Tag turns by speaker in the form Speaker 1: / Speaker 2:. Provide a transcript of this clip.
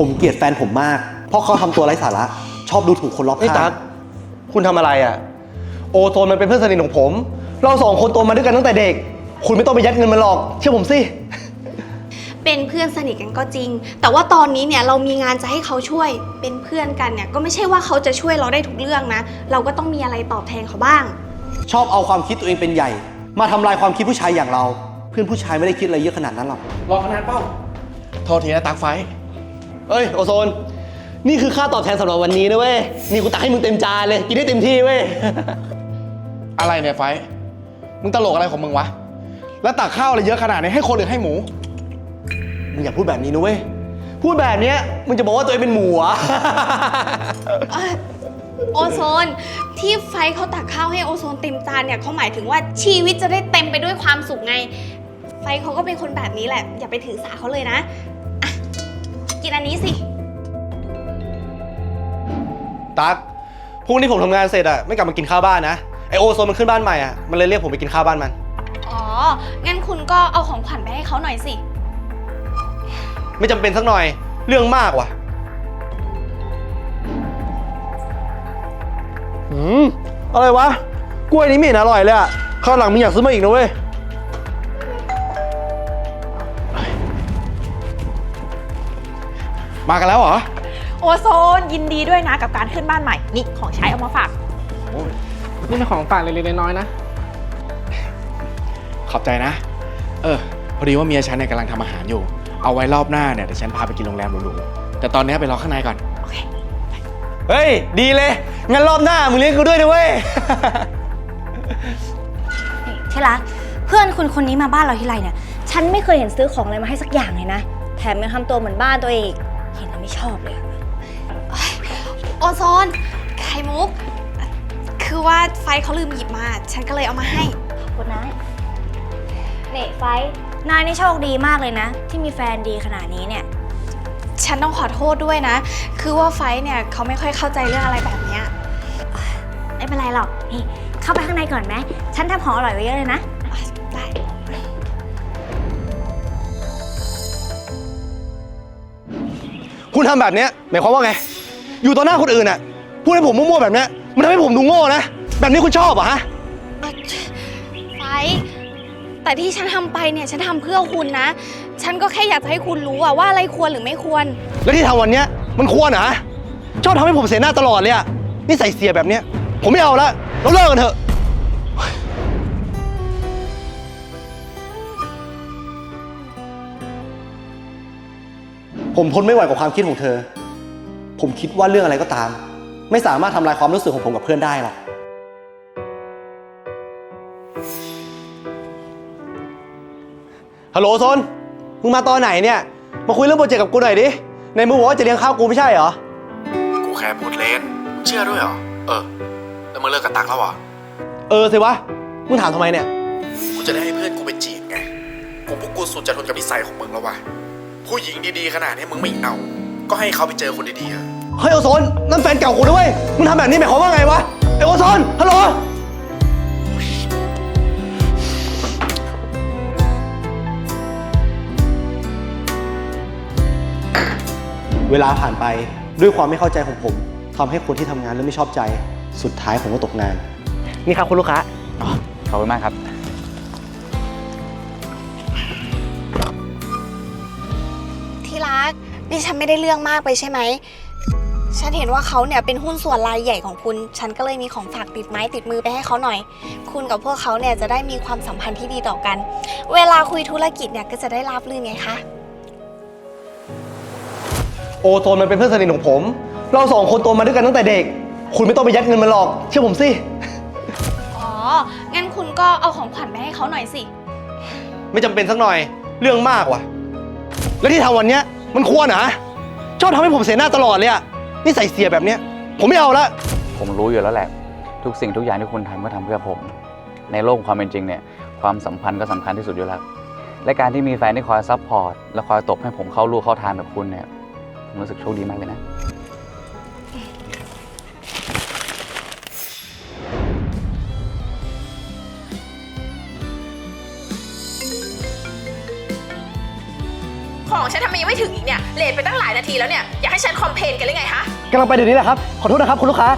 Speaker 1: ผมเกลียดแฟนผมมาก เพราะเขาทำตัวไร้สาระ ชอบดูถูกคนรอบ
Speaker 2: ไอ้ยตั๊
Speaker 1: ข้ากง
Speaker 2: คุณทำอะไรอะ โอโซนมันเป็นเพื่อนสนิทของผม เราสองคนโตมาด้วยกันตั้งแต่เด็ก คุณไม่ต้องไปยัดเงินมันหรอก เชื่อผมสิ
Speaker 3: เป็นเพื่อนสนิทกันก็จริง แต่ว่าตอนนี้เนี่ยเรามีงานจะให้เขาช่วย เป็นเพื่อนกันเนี่ยก็ไม่ใช่ว่าเขาจะช่วยเราได้ทุกเรื่องนะ เราก็ต้องมีอะไรตอบแทนเขาบ้าง
Speaker 1: ชอบเอาความคิดตัวเองเป็นใหญ่ มาทำลายความคิดผู้ชายอย่างเรา เพื่อนผู้ชายไม่ได้คิดอะไรเยอะขนาดนั้นหรอก
Speaker 4: รอขนาดเป้า โทษทีนะตักไฟ
Speaker 2: เอ้ยโอโซน นี่คือค่าตอบแทนสำหรับวันนี้นะเว้ย นี่กูตักให้มึงเต็มจานเลย กินได้เต็มที่เว้ย
Speaker 4: อะไรเนี่ยไฟมึงตลกอะไรของมึงวะ แล้วตักข้าวอะไรเยอะขนาดนี้ให้คนหรือให้หมู
Speaker 2: มึงอย่าพูดแบบนี้นะเว้ย พูดแบบเนี้ยมึงจะบอกว่าตัวเองเป็นหมูเหรอะ
Speaker 3: เอ้ยโอโซน ที่ไฟท์เขาตักข้าวให้โอโซนเต็มจานเนี่ยเขาหมายถึงว่าชีวิตจะได้เต็มไปด้วยความสุขไง ไฟท์เขาก็เป็นคนแบบนี้แหละ อย่าไปถือสาเขาเลยนะอะกิ นอันนี้สิ
Speaker 2: ตักพรุ่งนี้ผมทำงานเสร็จอะไม่กลับมากินข้าวบ้านนะไอโอโซนมันขึ้นบ้านใหม่อะมันเลยเรียกผมไปกินข้าวบ้านมัน
Speaker 3: อ๋อ งั้นคุณก็เอาของขวัญไปให้เขาหน่อยสิ
Speaker 2: ไม่จำเป็นสักหน่อยเรื่องมากว่ะอืมอะไรวะกล้วยนี้ไม่เห็นอร่อยเลยอะข้าวหลังมึงอยากซื้อมาอีกนะเว้ย
Speaker 4: มากันแล้วเหรอ
Speaker 5: โอโซนยินดีด้วยนะกับการขึ้นบ้านใหม่ นี่ของใช้เอามาฝาก
Speaker 6: นี่เป็นของฝากเล็กๆน้อยๆนะ
Speaker 4: ขอบใจนะ เออ พอดีว่าเมียฉันเนี่ยกำลังทำอาหารอยู่ เอาไว้รอบหน้าเนี่ยเดี๋ยวฉันพาไปกินโรงแรมหรูๆ แต่ตอนนี้ไปรอข้างในก่อน
Speaker 2: เฮ้ย ดีเลย งั้นรอบหน้ามึงเลี้ยงกูด้วยนะเว้ย
Speaker 7: นี่ที่รักเพื่อนคุณคนนี้มาบ้านเราทีไรเนี่ย ฉันไม่เคยเห็นซื้อของอะไรมาให้สักอย่างเลยนะ แถมยังทำตัวเหมือนบ้านตัวเองอีก เห็นแล้วไม่ชอบเลยอะ
Speaker 3: โอโซน ไข่มุก คือว่าไฟท์เขาลืมหยิบมา ฉันก็เลยเอามาให้
Speaker 7: ขอบคุณนะเน่ไฟท์นายนี่โชคดีมากเลยนะ ที่มีแฟนดีขนาดนี้เนี่ย
Speaker 3: ฉันต้องขอโทษด้วยนะ คือว่าไฟท์เนี่ยเขาไม่ค่อยเข้าใจเรื่องอะไรแบบเนี้ย
Speaker 7: ไม่เป็นไรหรอก นี่ เข้าไปข้างในก่อนไหม ฉันทำของอร่อยไว้เยอะเลยนะ
Speaker 2: คุณทำแบบเนี้ยหมายความว่าไง อยู่ต่อหน้าคนอื่นอะพูดให้ผมมั่วๆแบบเนี้ยมันทำให้ผมดูโง่นะ แบบนี้คุณชอบเหรอฮะ
Speaker 3: ไฟท์แต่ที่ฉันทำไปเนี่ยฉันทำเพื่อคุณนะ ฉันก็แค่อยากจะให้คุณรู้อะว่าอะไรควรหรือไม่ควร
Speaker 2: แล้วที่ทำวันเนี้ยมันควรเหรอฮะชอบทำให้ผมเสียหน้าตลอดเลยอะนี่ใส่เสียแบบเนี้ย ผมไม่เอาละเราเลิกกันเถอะ ผมทนไม่ไหวกับความคิดของเธอ ผมคิดว่าเรื่องอะไรก็ตาม ไม่สามารถทำลายความรู้สึกของผมกับเพื่อนได้หรอก ฮัลโหลโซน มึงมาตอนไหนเนี่ย มาคุยเรื่องโปรเจกต์กับกูหน่อยดิ ในมึงบอกว่าจะเลี้ยงข้าวกูไม่ใช่เหรอ
Speaker 4: กูแค่พูดเล่นเชื่อด้วยเหรอ เออ แล้วมึงเลิกกับตักแล้วเหรอ
Speaker 2: เออสิวะ มึงถามทำไมเนี่ย
Speaker 4: กูจะได้ให้เพื่อนกูไปจีบไง กูพวกกูสุดจะทนกับนิสัยของมึงแล้ววะ ผู้หญิงดีๆขนาดนี้มึงไม่เอา ก็ให้เขาไปเจอคนดีๆเถอะ
Speaker 2: เฮ้ยโอโซนนั่นแฟนเก่ากูด้วยมึงทำแบบนี้หมายความว่าไงวะไอโอโซนฮัลโหลเวลาผ่านไปด้วยความไม่เข้าใจของผมทำให้คนที่ทำงานแล้วไม่ชอบใจ สุดท้ายผมก็ตกงาน
Speaker 6: นี่ครับคุณลูกค้า
Speaker 8: ขอบคุณมากครับ
Speaker 3: นี่ฉันไม่ได้เรื่องมากไปใช่ไหม ฉันเห็นว่าเขาเนี่ยเป็นหุ้นส่วนรายใหญ่ของคุณ ฉันก็เลยมีของฝากติดไม้ติดมือไปให้เขาหน่อย คุณกับพวกเขาเนี่ยจะได้มีความสัมพันธ์ที่ดีต่อกัน เวลาคุยธุรกิจเนี่ยก็จะได้ราบรื่นไงคะ
Speaker 2: โอโซนมันเป็นเพื่อนสนิทของผม เราสองคนโตมาด้วยกันตั้งแต่เด็ก คุณไม่ต้องไปยัดเงินมันหรอก เชื่อผมสิ
Speaker 3: อ๋อ งั้นคุณก็เอาของขวัญไปให้เขาหน่อยสิ
Speaker 2: ไม่จำเป็นสักหน่อย เรื่องมากว่ะ แล้วที่ทำวันเนี้ย มันควรเหรอชอบทำให้ผมเสียหน้าตลอดเลยอะนี่ใส่เสียแบบเนี้ย ผมไม่เอาละ
Speaker 8: ผมรู้อยู่แล้วแหละ ทุกสิ่งทุกอย่างที่คุณทำก็ทำเพื่อผม ในโลกความเป็นจริงเนี่ย ความสัมพันธ์ก็สำคัญที่สุดอยู่แล้ว และการที่มีแฟนที่คอยซัพพอร์ตและคอยตบให้ผมเข้าลูกเข้าทางแบบคุณเนี่ยผมรู้สึกโชคดีมากเลยนะ
Speaker 5: ของฉันทำไมยังไม่ถึงอีกเนี่ยเลทไปตั้งหลายนาทีแล้วเนี่ย อยากให้ฉันคอมเพลนกันหรือไงฮะ
Speaker 2: กำลังไปเดี๋ยวนี้แหละครับ ขอโทษนะครับ คุณลูกค้า